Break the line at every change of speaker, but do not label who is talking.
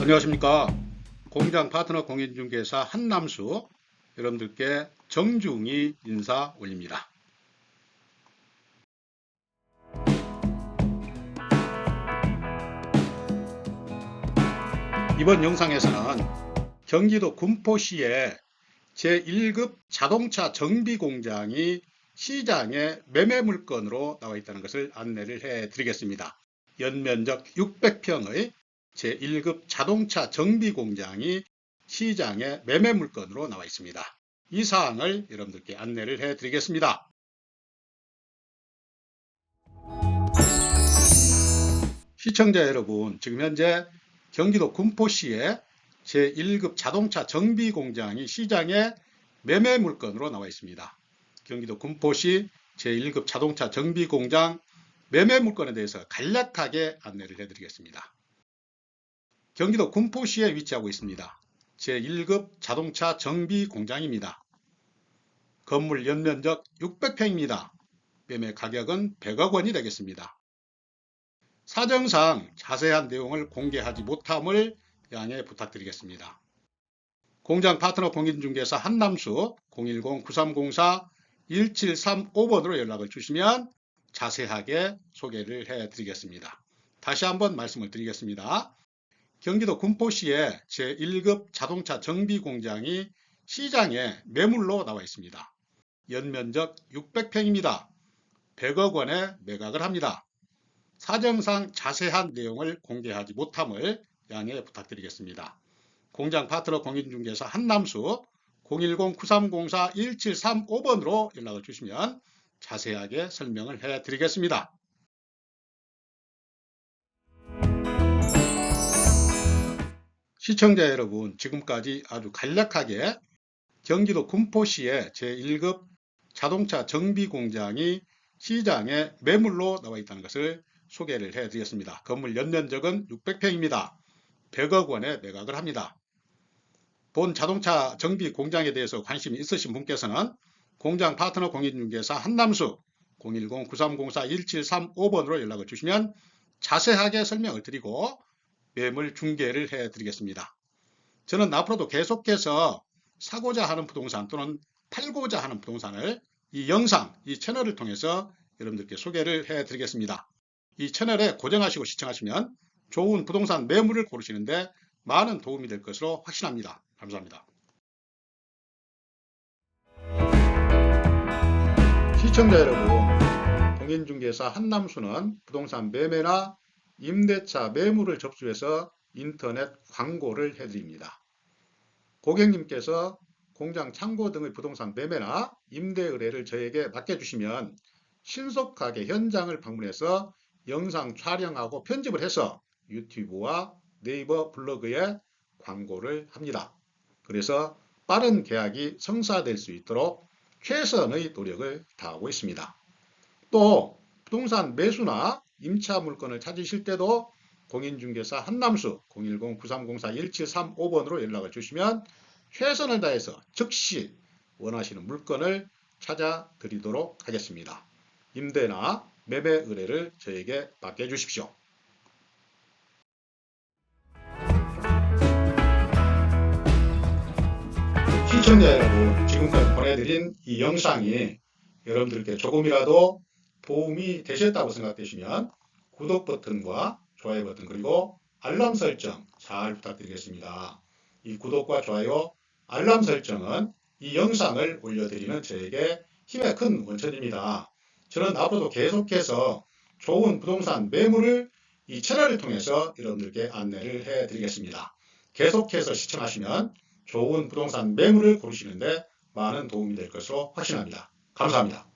안녕하십니까. 공장 파트너 공인중개사 한남수 여러분들께 정중히 인사 올립니다. 이번 영상에서는 경기도 군포시의 제1급 자동차 정비 공장이 시장에 매매 물건으로 나와 있다는 것을 안내를 해 드리겠습니다. 연면적 600평의 제1급 자동차 정비 공장이 시장에 매매 물건으로 나와 있습니다. 이 사항을 여러분들께 안내를 해 드리겠습니다. 시청자 여러분, 지금 현재 경기도 군포시에 제1급 자동차 정비 공장이 시장에 매매 물건으로 나와 있습니다. 경기도 군포시 제1급 자동차 정비 공장 매매 물건에 대해서 간략하게 안내를 해드리겠습니다. 경기도 군포시에 위치하고 있습니다. 제1급 자동차 정비 공장입니다. 건물 연면적 600평입니다. 매매 가격은 100억 원이 되겠습니다. 사정상 자세한 내용을 공개하지 못함을 양해 부탁드리겠습니다. 공장 파트너 공인중개사 한남수 010-9304-1735번으로 연락을 주시면 자세하게 소개를 해 드리겠습니다. 다시 한번 말씀을 드리겠습니다. 경기도 군포시에 제1급 자동차 정비 공장이 시장에 매물로 나와 있습니다. 연면적 600평입니다. 100억 원에 매각을 합니다. 사정상 자세한 내용을 공개하지 못함을 양해 부탁드리겠습니다. 공장 파트너 공인중개사 한남수 010-9304-1735번으로 연락을 주시면 자세하게 설명을 해 드리겠습니다. 시청자 여러분, 지금까지 아주 간략하게 경기도 군포시의 제1급 자동차 정비 공장이 시장에 매물로 나와 있다는 것을 소개를 해 드리겠습니다. 건물 연면적은 600평입니다. 100억 원에 매각을 합니다. 본 자동차 정비 공장에 대해서 관심이 있으신 분께서는 공장 파트너 공인중개사 한남수 010-9304-1735번으로 연락을 주시면 자세하게 설명을 드리고 매물 중개를 해 드리겠습니다. 저는 앞으로도 계속해서 사고자 하는 부동산 또는 팔고자 하는 부동산을 이 영상, 이 채널을 통해서 여러분들께 소개를 해 드리겠습니다. 이 채널에 고정하시고 시청하시면 좋은 부동산 매물을 고르시는데 많은 도움이 될 것으로 확신합니다. 감사합니다. 시청자 여러분, 공인중개사 한남수는 부동산 매매나 임대차 매물을 접수해서 인터넷 광고를 해드립니다. 고객님께서 공장 창고 등의 부동산 매매나 임대 의뢰를 저에게 맡겨주시면 신속하게 현장을 방문해서 영상 촬영하고 편집을 해서 유튜브와 네이버 블로그에 광고를 합니다. 그래서 빠른 계약이 성사될 수 있도록 최선의 노력을 다하고 있습니다. 또 부동산 매수나 임차 물건을 찾으실 때도 공인중개사 한남수 010-9304-1735번으로 연락을 주시면 최선을 다해서 즉시 원하시는 물건을 찾아 드리도록 하겠습니다. 임대나 매매 의뢰를 저에게 맡겨주십시오. 시청자 여러분, 지금까지 보내드린 이 영상이 여러분들께 조금이라도 도움이 되셨다고 생각되시면 구독 버튼과 좋아요 버튼 그리고 알람 설정 잘 부탁드리겠습니다. 이 구독과 좋아요, 알람 설정은 이 영상을 올려드리는 저에게 힘의 큰 원천입니다. 저는 앞으로도 계속해서 좋은 부동산 매물을 이 채널을 통해서 여러분들께 안내를 해 드리겠습니다. 계속해서 시청하시면 좋은 부동산 매물을 고르시는데 많은 도움이 될 것으로 확신합니다. 감사합니다.